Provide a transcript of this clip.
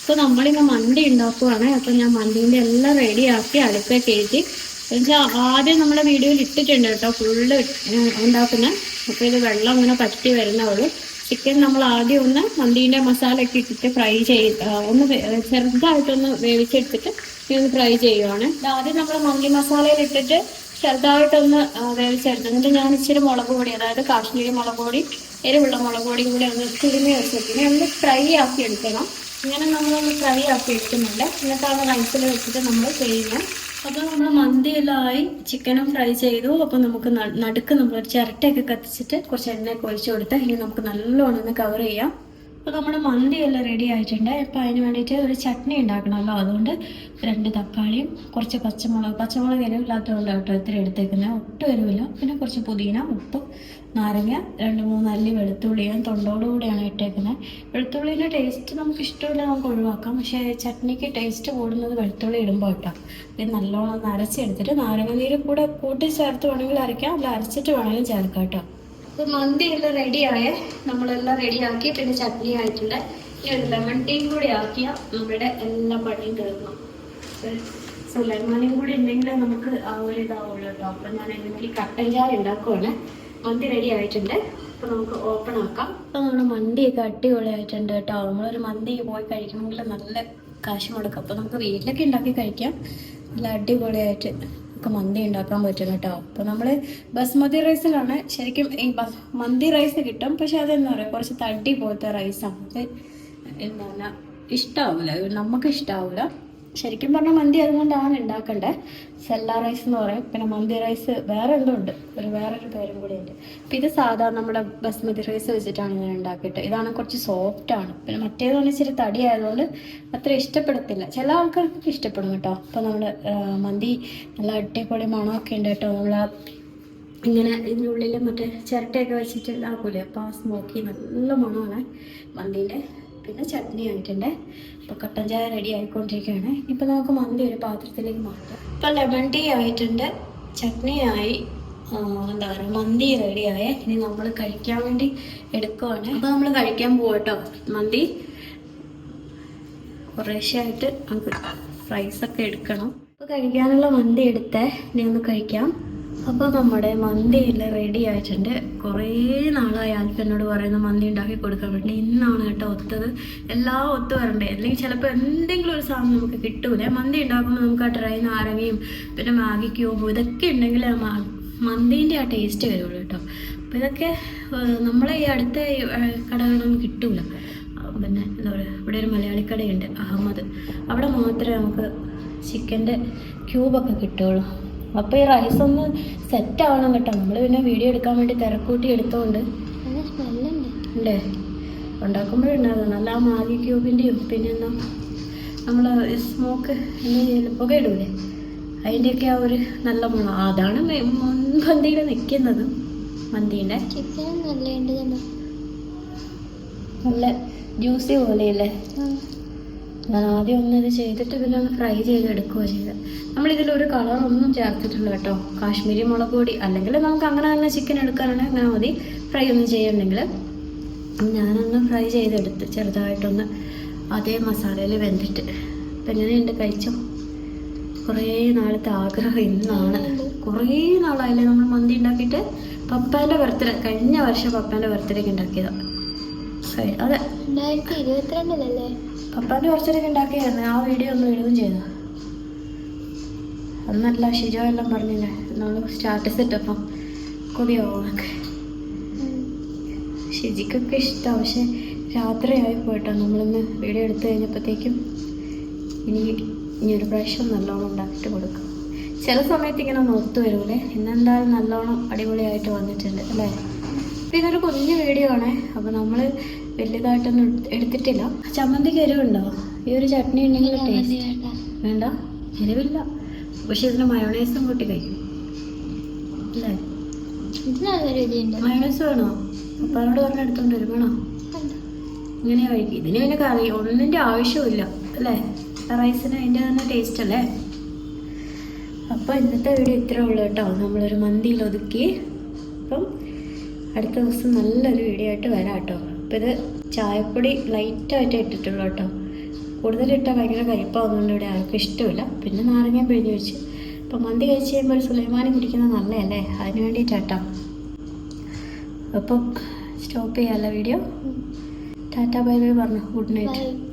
അപ്പോൾ നമ്മളിന്ന് മന്തി ഉണ്ടാക്കുവാണ് അപ്പോൾ ഞാൻ മന്തീന്റെ എല്ലാം റെഡിയാക്കി അടുപ്പ് കയറ്റി. എന്നുവെച്ചാൽ ആദ്യം നമ്മുടെ വീഡിയോയിൽ ഇട്ടിട്ടുണ്ട് കേട്ടോ ഫുള്ള് ഉണ്ടാക്കുന്ന. അപ്പോൾ ഇത് വെള്ളം ഇങ്ങനെ പറ്റി വരുന്നുള്ളൂ ചിക്കൻ നമ്മൾ ആദ്യം ഒന്ന് മന്തീന്റെ മസാലയൊക്കെ ഇട്ടിട്ട് ഫ്രൈ ചെയ്ത് ഒന്ന് ചെറുതായിട്ടൊന്ന് വേവിച്ചെടുത്തിട്ട് ഒന്ന് ഫ്രൈ ചെയ്യുവാണ്. ആദ്യം നമ്മൾ മന്തി മസാലയിൽ ഇട്ടിട്ട് ചെറുതായിട്ടൊന്ന് വേവിച്ചെടുത്ത്. എന്നിട്ട് ഞാൻ ഇച്ചിരി മുളക് പൊടി അതായത് കാശ്മീരി മുളക് പൊടി എരിവുള്ള മുളക് പൊടിയും കൂടി ഒന്ന് തിരുമ്മി വെച്ചിട്ട് ഒന്ന് ഫ്രൈ ആക്കി എടുക്കണം. ഇങ്ങനെ നമ്മളൊന്ന് ഫ്രൈ ആക്കി എടുക്കുന്നുണ്ട് എന്നിട്ടാണ് റൈസിൽ വെച്ചിട്ട് നമ്മൾ ചെയ്യുന്നത് അപ്പോൾ നമ്മൾ മന്തിയെല്ലാമായി ചിക്കനും ഫ്രൈ ചെയ്തു. അപ്പോൾ നമുക്ക് നടുക്ക് നമ്മൾ ചിരട്ടയൊക്കെ കത്തിച്ചിട്ട് കുറച്ച് എണ്ണയൊക്കെ ഒഴിച്ചു കൊടുത്ത് ഇനി നമുക്ക് നല്ലോണം ഒന്ന് കവർ ചെയ്യാം. അപ്പോൾ നമ്മുടെ മന്തിയെല്ലാം റെഡി ആയിട്ടുണ്ട്. അപ്പോൾ അതിന് വേണ്ടിയിട്ട് ഒരു ചട്നി ഉണ്ടാക്കണമല്ലോ. അതുകൊണ്ട് രണ്ട് തക്കാളിയും കുറച്ച് പച്ചമുളക് പച്ചമുളക് എരിവില്ലാത്തതുകൊണ്ട് കേട്ടോ ഇത്ര എടുത്തേക്കുന്നത് ഒട്ടും എരിവില്ല. പിന്നെ കുറച്ച് പുതിന ഉപ്പ് നാരങ്ങ രണ്ട് മൂന്ന് അല്ലി വെളുത്തുള്ളി ഞാൻ തൊണ്ടോടുകൂടിയാണ് ഇട്ടേക്കുന്നത് വെളുത്തുള്ളിന്റെ ടേസ്റ്റ് നമുക്ക് ഇഷ്ടമില്ല നമുക്ക് ഒഴിവാക്കാം. പക്ഷേ ചട്നിക്ക് ടേസ്റ്റ് കൂടുന്നത് വെളുത്തുള്ളി ഇടുമ്പോൾ കേട്ടോ. ഇത് നല്ലോണം നരച്ചെടുത്തിട്ട് നാരങ്ങ നീര് കൂടെ കൂട്ടി ചേർത്ത് വേണമെങ്കിൽ അരയ്ക്കാം. അല്ല അരച്ചിട്ട് വേണമെങ്കിലും ചേർക്കാം കേട്ടോ. അപ്പോൾ മന്തി എല്ലാം ആയ. നമ്മളെല്ലാം റെഡിയാക്കി പിന്നെ ചട്നി ആയിട്ടുണ്ട്. ഈ ഒരു ലെമൺ ടീയും കൂടി ആക്കിയാൽ നമ്മുടെ എല്ലാ പണിയും തീർന്നു. സോ ലെമണും കൂടി ഉണ്ടെങ്കിലേ നമുക്ക് ആ ഒരു ഇതാവുള്ളൂ കേട്ടോ. അപ്പം ഞാൻ എന്തെങ്കിലും കട്ടൻ ചായ ഉണ്ടാക്കുവാണ്. മന്തി റെഡി ആയിട്ടുണ്ട്. അപ്പോൾ നമുക്ക് ഓപ്പൺ ആക്കാം. അപ്പോൾ നമ്മുടെ മന്തിയൊക്കെ അടിപൊളിയായിട്ടുണ്ട് കേട്ടോ. നമ്മളൊരു മന്തി പോയി കഴിക്കണമെങ്കിൽ നല്ല കാശ് മുടക്കും. അപ്പോൾ നമുക്ക് വീട്ടിലൊക്കെ ഉണ്ടാക്കി കഴിക്കാം. നല്ല അടിപൊളിയായിട്ട്. ഒക്കെ മന്തി ഉണ്ടാക്കാൻ പറ്റും കേട്ടോ. അപ്പോൾ നമ്മൾ ബസ്മതി റൈസിലാണ് ശരിക്കും ഈ മന്തി റൈസ് കിട്ടും. പക്ഷെ അതെന്താ പറയുക കുറച്ച് തടി പോലത്തെ റൈസാണ് അത് എന്താ എന്താണ് ഇഷ്ടാവില്ല നമുക്ക് ഇഷ്ടാവില്ല ശരിക്കും പറഞ്ഞാൽ മന്തി അതുകൊണ്ടാണ് ഉണ്ടാക്കേണ്ടത് സെല്ല റൈസ് എന്ന് പറയും. പിന്നെ മന്തി റൈസ് വേറെ എന്തോ ഉണ്ട്. ഒരു വേറൊരു പേരും കൂടി ഉണ്ട്. അപ്പം ഇത് സാധാരണ നമ്മുടെ ബസ്മതി റൈസ് വെച്ചിട്ടാണ് ഞാൻ ഉണ്ടാക്കിയിട്ട് ഇതാണ് കുറച്ച് സോഫ്റ്റ് ആണ്. പിന്നെ മറ്റേതാണ് ഇച്ചിരി തടി ആയതുകൊണ്ട് അത്ര ഇഷ്ടപ്പെടത്തില്ല. ചില ആൾക്കാർക്ക് ഇഷ്ടപ്പെടും കേട്ടോ. അപ്പോൾ നമ്മൾ മന്തി നല്ല അടിപൊളി മണമൊക്കെ ഉണ്ട് കേട്ടോ. നമ്മൾ ഇങ്ങനെ ഇതിനുള്ളിൽ മറ്റേ ചിരട്ടയൊക്കെ വെച്ചിട്ട് ആക്കൂലേ അപ്പോൾ ആ സ്മോക്കി നല്ല മണമാണ് മന്തിന്റെ പിന്നെ ചട്നി ആയിട്ടുണ്ട്. അപ്പോൾ കട്ടൻ ചായ റെഡി ആയിക്കൊണ്ടിരിക്കുകയാണ്. ഇപ്പൊ നമുക്ക് മന്തി ഒരു പാത്രത്തിലേക്ക് മാറ്റാം. ഇപ്പൊ ലെമൺ ടീ ആയിട്ടുണ്ട്. ചട്നി ആയി എന്താ പറയുക മന്തി റെഡിയായേ ഇനി നമ്മൾ കഴിക്കാൻ വേണ്ടി എടുക്കുവാണ്. അപ്പോൾ നമ്മൾ കഴിക്കാൻ പോകട്ടോ മന്തി. കുറേശ്ശായിട്ട് നമുക്ക് റൈസൊക്കെ എടുക്കണം. അപ്പോൾ കഴിക്കാനുള്ള മന്തി എടുത്തേ. ഇനി ഒന്ന് കഴിക്കാം. അപ്പോൾ നമ്മുടെ മന്തിയെല്ലാം റെഡി ആയിട്ടുണ്ട്. കുറേ നാളായി ആൽഫിനോട് പറയുന്ന മന്തി ഉണ്ടാക്കി കൊടുക്കാൻ വേണ്ടി. ഇന്നാണ് കേട്ടോ ഒത്തത്. എല്ലാം ഒത്തു വരണ്ടേ? അല്ലെങ്കിൽ ചിലപ്പോൾ എന്തെങ്കിലും ഒരു സാധനം നമുക്ക് കിട്ടൂലേ? മന്തി ഉണ്ടാക്കുമ്പോൾ നമുക്ക് ആ ട്രൈ നാരങ്ങയും പിന്നെ മാഗി ഇതൊക്കെ ഉണ്ടെങ്കിൽ ആ മന്തീന്റെ ആ ടേസ്റ്റ് വരുള്ളൂ കേട്ടോ. അപ്പോൾ ഇതൊക്കെ നമ്മളെ ഈ അടുത്ത കടകളൊന്നും കിട്ടൂല. പിന്നെ എന്താ പറയുക ഇവിടെ ഒരു മലയാളി കടയുണ്ട് അഹമ്മദ്. അവിടെ മാത്രമേ നമുക്ക് ചിക്കന്റെ ക്യൂബൊക്കെ കിട്ടുള്ളൂ അപ്പോൾ ഈ റൈസ് ഒന്ന് സെറ്റ് ആവണം കേട്ടോ. നമ്മൾ പിന്നെ വീഡിയോ എടുക്കാൻ വേണ്ടി തിരക്കൂട്ടി എടുത്തോണ്ട്. ഉണ്ടേ ഉണ്ടാക്കുമ്പോഴുണ്ടാകും നല്ല ആ മാഗി ക്യൂബിന്റെയും പിന്നെ നമ്മൾ നമ്മൾ സ്മോക്ക് പുക ഇടൂലേ? അതിന്റെയൊക്കെ ആ ഒരു നല്ല മണം. അതാണ് മന്തിയുടെ മുൻപന്തിയിൽ നിൽക്കുന്നത് മന്തിന്റെ ചിക്കൻ നല്ല ജ്യൂസി പോലെയല്ലേ? ഞാൻ ആദ്യം ഒന്നത് ചെയ്തിട്ട് പിന്നെ ഒന്ന് ഫ്രൈ ചെയ്ത് എടുക്കുകയോ ചെയ്ത്. നമ്മളിതിൽ ഒരു കളറൊന്നും ചേർത്തിട്ടില്ല കേട്ടോ. കാശ്മീരി മുളക് പൊടി അല്ലെങ്കിൽ നമുക്ക് അങ്ങനെ തന്നെ ചിക്കൻ എടുക്കാനാണെങ്കിൽ അങ്ങനെ മതി. ഫ്രൈ ഒന്നും ചെയ്യണമെങ്കിൽ ഞാനൊന്ന് ഫ്രൈ ചെയ്തെടുത്ത് ചെറുതായിട്ടൊന്ന് അതേ മസാലയിൽ വെന്തിട്ട്. അപ്പം എങ്ങനെയുണ്ട്? കഴിച്ചോ? കുറേ നാളത്തെ ആഗ്രഹം ഇന്നാണ്. കുറേ നാളായില്ലേ നമ്മൾ മന്തി ഉണ്ടാക്കിയിട്ട്? പപ്പാന്റെ ബർത്ത്ഡേ കഴിഞ്ഞ വർഷം പപ്പാന്റെ ബർത്ത്ഡേക്ക് ഉണ്ടാക്കിയതാണ് അതെ. രണ്ടായിരത്തി ഇരുപത്തിരണ്ടിലല്ലേ? പപ്പാന്റെ കുറച്ചൊക്കെ ഉണ്ടാക്കിയായിരുന്നു. ആ വീഡിയോ ഒന്നും എഴുതും ചെയ്തു. അന്നല്ല ഷിജോ എല്ലാം പറഞ്ഞില്ലേ നമ്മൾ സ്റ്റാറ്റസ് ഇട്ടപ്പം കൊതിയാവുന്നൊക്കെ ഷിജിക്കൊക്കെ ഇഷ്ടമാണ് പക്ഷെ രാത്രിയായി പോയിട്ടോ. നമ്മളിന്ന് വീഡിയോ എടുത്തു കഴിഞ്ഞപ്പോഴത്തേക്കും ഇനി ഇനി ഒരു പ്രാവശ്യം നല്ലോണം ഉണ്ടാക്കിയിട്ട് കൊടുക്കും. ചില സമയത്ത് ഇങ്ങനെ ഒന്ന് ഒത്തു വരൂലേ ഇന്നെന്തായാലും നല്ലോണം അടിപൊളിയായിട്ട് വന്നിട്ടുണ്ട് അല്ലേ? അപ്പം ഇതൊരു കുഞ്ഞു വീഡിയോ ആണേ. അപ്പോൾ നമ്മൾ വലിയതായിട്ടൊന്നും എടുത്തിട്ടില്ല. ചമ്മന്തിക്ക് എരിവുണ്ടോ ഈ ഒരു ചട്നി ഉണ്ടെങ്കിൽ ടേസ്റ്റ് വേണ്ട. എരിവില്ല. പക്ഷെ ഇതിന് മയോണൈസും കൂട്ടി കഴിക്കും. അല്ലേ? മയോണൈസ് വേണോ? അപ്പാനോട് പറഞ്ഞ എടുത്തോണ്ട് വരും. വേണോ? ഇങ്ങനെ കഴിക്കും. ഇതിന് പിന്നെ കറി ഒന്നിന്റെ ആവശ്യമില്ല അല്ലേ? റൈസിന് അതിന്റെ തന്നെ ടേസ്റ്റ് അല്ലേ? അപ്പോൾ ഇന്നത്തെ വീഡിയോ ഇത്രേ ഉള്ളൂ കേട്ടോ. നമ്മളൊരു മന്തിയിൽ ഒതുക്കി. അപ്പം അടുത്ത ദിവസം നല്ലൊരു വീഡിയോ ആയിട്ട് വരാം കേട്ടോ. അപ്പോൾ ഇത് ചായപ്പൊടി ലൈറ്റായിട്ട് ഇട്ടിട്ടുള്ളൂ കേട്ടോ. കൂടുതലിട്ടാൽ ഭയങ്കര കരിപ്പാകുന്നുണ്ട് ഇവിടെ ആർക്കും ഇഷ്ടമില്ല. പിന്നെ നാരങ്ങയും പിഴിഞ്ഞ് വെച്ച്. അപ്പോൾ മന്തി കഴിച്ച് കഴിയുമ്പോൾ ഒരു സുലൈമാനി കുടിക്കുന്നത് നല്ലതല്ലേ? അതിന് വേണ്ടിയിട്ടാട്ടോ. അപ്പം സ്റ്റോപ്പ് ചെയ്യാമല്ലോ വീഡിയോ ടാറ്റ ബൈ ബൈ പറഞ്ഞു. Good night.